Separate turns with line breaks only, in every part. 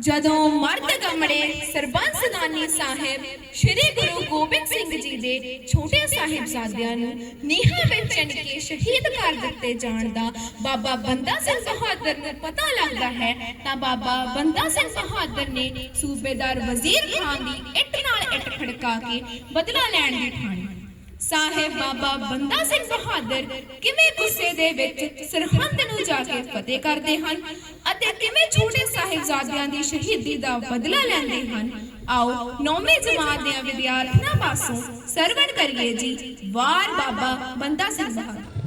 ਜਦੋਂ ਮਰਦ ਗਮੜੇ ਸਰਬੰਸ ਦਾਨੀ ਸਾਹਿਬ ਸ੍ਰੀ ਗੁਰੂ ਗੋਬਿੰਦ ਸਿੰਘ ਜੀ ਦੇ ਛੋਟੇ ਸਾਹਿਬਜ਼ਾਦਿਆਂ ਨੂੰ ਨੀਹਾਂ ਵਿੱਚ ਚਿਣ ਕੇ ਸ਼ਹੀਦ ਕਰ ਦਿੱਤੇ ਜਾਣ ਦਾ ਬਾਬਾ ਬੰਦਾ ਸਿੰਘ ਬਹਾਦਰ ਨੂੰ ਪਤਾ ਲੱਗਦਾ ਹੈ, ਤਾਂ ਬਾਬਾ ਬੰਦਾ ਸਿੰਘ ਬਹਾਦਰ ਨੇ ਸੂਬੇਦਾਰ ਵਜ਼ੀਰ ਖਾਨ ਦੀ ਇੱਟ ਨਾਲ ਇੱਟ ਖੜਕਾ ਕੇ ਬਦਲਾ ਲੈਣ ਦੀ ਠਾਣੀ ਸਾਹਿਬ ਬਾਬਾ ਬੰਦਾ ਸਿੰਘ ਬਹਾਦਰ ਕਿਵੇਂ ਗੁੱਸੇ ਦੇ ਵਿੱਚ ਸਰਹੰਦ ਨੂੰ ਜਾ ਕੇ ਫਤਿਹ ਕਰਦੇ ਹਨ? ਅਤੇ ਕਿਵੇਂ ਛੋਟੇ ਸਾਹਿਬਜ਼ਾਦਿਆਂ ਦੀ ਸ਼ਹੀਦੀ ਦਾ ਬਦਲਾ ਲੈਂਦੇ ਹਨ। ਆਓ ਨੌਵੀਂ ਜਮਾਤ ਦੇ ਵਿਦਿਆਰਥੀਆਂ ਪਾਸੋਂ ਸਰਵਣ ਕਰੀਏ ਜੀ। ਵਾਰ ਬਾਬਾ ਬੰਦਾ ਸਿੰਘ ਬਹਾਦਰ।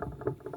Thank you.